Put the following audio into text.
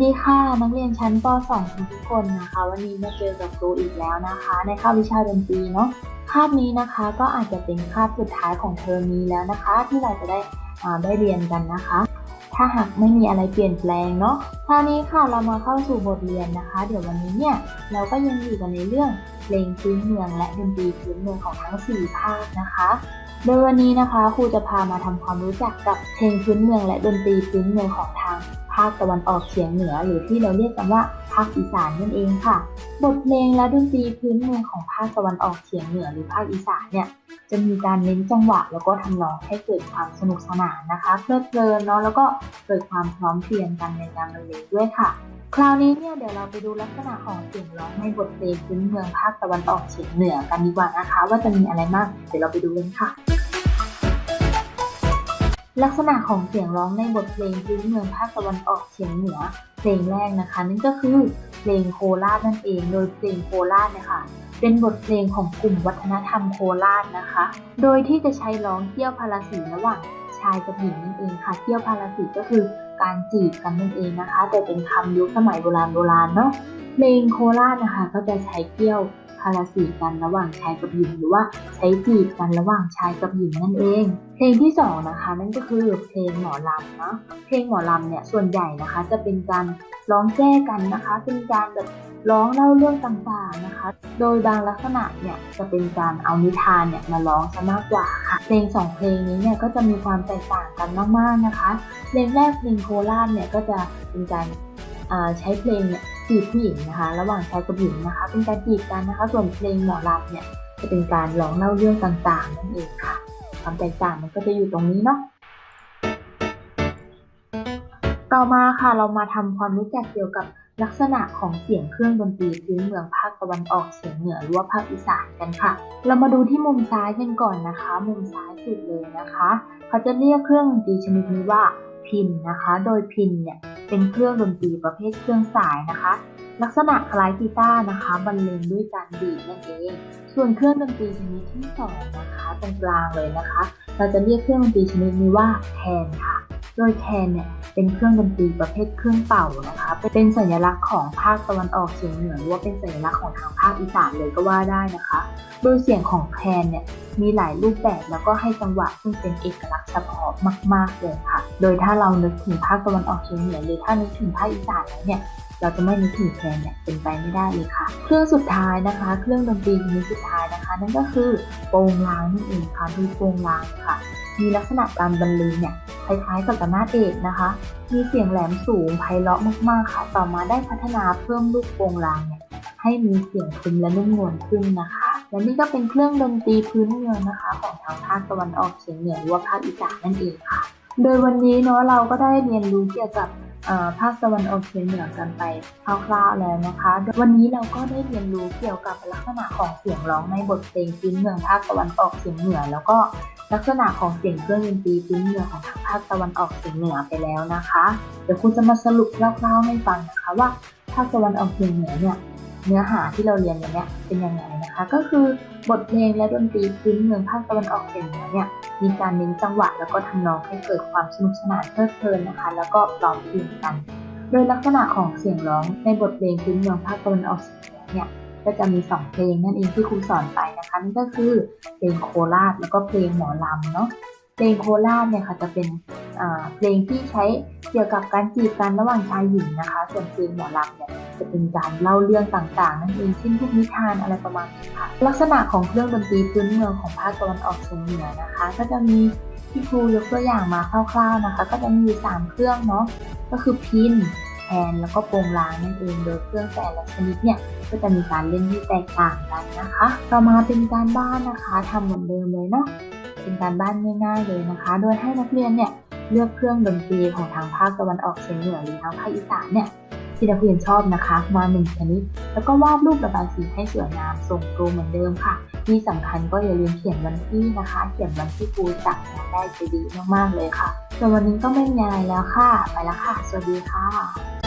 สวัสดีค่ะนักเรียนชั้นป .2 ทุกคนนะคะ วันนี้มาเจอกับครูอีกแล้วนะคะ ในคาบวิชาดนตรีเนาะคาบนี้นะคะก็อาจจะเป็นคาบสุดท้ายของเทอมนี้แล้วนะคะ ที่เราจะได้อ่าได้เรียนกันนะคะ ถ้าหากไม่มีอะไรเปลี่ยนแปลงเนาะคราวนี้ค่ะเรามาเข้าสู่บทเรียนนะคะ เดี๋ยววันนี้เนี่ยเราก็ยังอยู่กันในเรื่องเพลงพื้นเมืองและดนตรีพื้นเมืองของทั้ง 4 ภาคนะคะโดยวันนี้นะคะครูจะพามาทำความรู้จักกับเพลงพื้นเมืองและดนตรีพื้นเมืองของทางาคตะวันออกเฉียงเหนือหรือที่เราเรียกกันว่าภาคอีสานนั่นเองค่ะ บทเพลงและดนตรีพื้นเมืองของภาคตะวันออกเฉียงเหนือหรือภาคอีสานเนี่ยจะมีการเน้นจังหวะแล้วก็ทำนองให้เกิดความสนุกสนานนะคะเพลิดเพลินเนาะแล้วก็เกิดความพร้อมเพรียงกันในการบรรเลงด้วยค่ะ คราวนี้เนี่ยเดี๋ยวเราไปดูลักษณะของเสียงร้องในบทเพลงพื้นเมืองภาคตะวันออกเฉียงเหนือกันดีกว่านะคะ ว่าจะมีอะไรบ้างเดี๋ยวเราไปดูกันค่ะ ลักษณะของเสียงร้องในบทเพลงพื้นเมืองภาคตะวันออกเฉียงเหนือเพลงแรกนะคะ นั่นก็คือเพลงโคราชนั่นเอง โดยเพลงโคราชเนะคะเป็นบทเพลงของกลุ่มวัฒนธรรมโคราชนะคะ โดยที่จะใช้ร้องเที่ยวพาราสีระหว่างชายกับหญิงนั่นเองค่ะ เที่ยวพาราสีก็คือการจีบกันนั่นเองนะคะ แต่เป็นคำยุคสมัยโบราณโบราณเนาะเพลงโคราชนะคะ ก็จะใช้เที่ยว พาราสีกันระหว่างชายกับหญิง หรือว่าใช้จีบกันระหว่างชายกับหญิงนั่นเอง เพลงที่สองนะคะนั่นก็คือเพลงหมอลำเนาะเพลงหมอลำเนี่ยส่วนใหญ่นะคะจะเป็นการร้องแก้กันนะคะ เป็นการแบบร้องเล่าเรื่องต่างๆนะคะ โดยบางลักษณะเนี่ยจะเป็นการเอานิทานเนี่ยมาร้องซะมากกว่าค่ะ เพลงสองเพลงนี้เนี่ยก็จะมีความแตกต่างกันมากๆนะคะ เพลงแรกเพลงโคราชเนี่ยก็จะเป็นการใช้เพลงเนี่ย จีบผู้หญิงนะคะ ระหว่างชายกับหญิงนะคะ เป็นการจีบกันนะคะ ส่วนเพลงหมอลำเนี่ยจะเป็นการร้องเล่าเรื่องต่างๆนั่นเองค่ะความแตกต่างมันก็จะอยู่ตรงนี้เนาะต่อมาค่ะเรามาทำความรู้จักเกี่ยวกับลักษณะของเสียงเครื่องดนตรีพื้นเมืองภาคตะวันออกเฉียงเหนือหรือว่าภาคอีสานกันค่ะ เรามาดูที่มุมซ้ายกันก่อนนะคะ มุมซ้ายสุดเลยนะคะ เขาจะเรียกเครื่องดนตรีชนิดนี้ว่าพินนะคะ โดยพินเนี่ย เป็นเครื่องดนตรีประเภทเครื่องสายนะคะ ลักษณะคล้ายกีตาร์นะคะบรรเลงด้วยการดีดนั่นเอง ส่วนเครื่องดนตรีชนิดที่สองนะคะตรงกลางเลยนะคะ เราจะเรียกเครื่องดนตรีชนิดนี้ว่าแทนค่ะ โดยแคนเนี่ยเป็นเครื่องดนตรีประเภทเครื่องเป่านะคะ เป็นสัญลักษณ์ของภาคตะวันออกเฉียงเหนือหรือว่าเป็นสัญลักษณ์ของทางภาคอีสานเลยก็ว่าได้นะคะ โดยเสียงของแคนเนี่ยมีหลายรูปแบบแล้วก็ให้จังหวะซึ่งเป็นเอกลักษณ์เฉพาะมาก ๆเลยค่ะ โดยถ้าเรานึกถึงภาคตะวันออกเฉียงเหนือหรือถ้านึกถึงภาคอีสานแล้วเนี่ยเราจะไม่นึกถึงแคนเนี่ยเป็นไปไม่ได้เลยค่ะ เครื่องสุดท้ายนะคะ เครื่องดนตรีชนิดสุดท้ายนะคะ นั่นก็คือโปงลางนั่นเองค่ะคือโปงลางค่ะ มีลักษณะการบรรเลงเนี่ย ล้ายๆกับระนาดเอกนะคะ มีเสียงแหลมสูงไพเราะมากๆค่ะ ต่อมาได้พัฒนาเพิ่มลูกโปงลางเนี่ยให้มีเสียงทุ้มและนุ่มนวลขึ้นนะคะ และนี่ก็เป็นเครื่องดนตรีพื้นเมืองนะคะ ของทางภาคตะวันออกเฉียงเหนือหรือว่าภาคอีสานนั่นเองค่ะ โดยวันนี้เนาะเราก็ได้เรียนรู้เกี่ยวกับ ภาคตะวันออกเฉียงเหนือกันไปคร่าวๆแล้วนะคะ วันนี้เราก็ได้เรียนรู้เกี่ยวกับลักษณะของเสียงร้องในบทเพลงพื้นเมืองภาคตะวันออกเฉียงเหนือ แล้วก็ลักษณะของเสียงเครื่องดนตรีพื้นเมืองของทางภาคตะวันออกเฉียงเหนือไปแล้วนะคะ เดี๋ยวครูจะมาสรุปคร่าวๆให้ฟังนะคะว่าภาคตะวันออกเฉียงเหนือเนี่ยเนื้อหาที่เราเรียนวันเนี้ยเป็นยังไงนะคะ ก็คือบทเพลงและดนตรีพื้นเมืองภาคตะวันออกเฉียงเหนือเนี่ย มีการเน้นจังหวะแล้วก็ทำนองให้เกิดความสนุกสนานเพลิดเพลินนะคะ แล้วก็ร้อมเพรียงกัน โดยลักษณะของเสียงร้องในบทเพลงพื้นเมืองภาคตะวันออกเฉียงเหนือเนี่ยก็จะมี 2 เพลงนั่นเองที่ครูสอนไปนะคะนั่นก็คือเพลงโคราชแล้วก็เพลงหมอลำเนาะเพลงโคราชเนี่ยค่ะจะเป็นเพลงที่ใช้เกี่ยวกับการจีบกันระหว่างชายหญิงนะคะ ส่วนเพลงหมอลำเนี่ย จะเป็นการเล่าเรื่องต่างๆ นั่นเองเช่นพวกนิทานอะไรประมาณนี้ค่ะ ลักษณะของเครื่องดนตรีพื้นเมืองของภาคตะวันออกเฉียงเหนือนะคะ ก็จะมีที่ครูยกตัวอย่างมาคร่าวๆนะคะ ก็จะมีสามเครื่องเนาะก็คือพินแคนแล้วก็โปรงลางนั่นเองโดยเครื่องแต่ละชนิดเนี่ยก็จะมีการเล่นที่แตกต่างกันนะคะ ต่อมาเป็นการบ้านนะคะทำเหมือนเดิมเลยเนาะเป็นการบ้านง่ายๆเลยนะคะ โดยให้นักเรียนเนี่ยเลือกเครื่องดนตรีของทางภาคตะวันออกเฉียงเหนือหรือทางภาคอีสานเนี่ย ที่นักเรียนชอบนะคะมาหนึ่งชนิด แล้วก็วาดรูประบายสีให้สวยงามส่งครูเหมือนเดิมค่ะ ที่สำคัญก็อย่าลืมเขียนวันที่นะคะ เขียนวันที่ครูสั่งงานได้จะดีมากๆเลยค่ะ ส่วนวันนี้ก็ไม่มีอะไรแล้วค่ะ ไปแล้วค่ะ สวัสดีค่ะ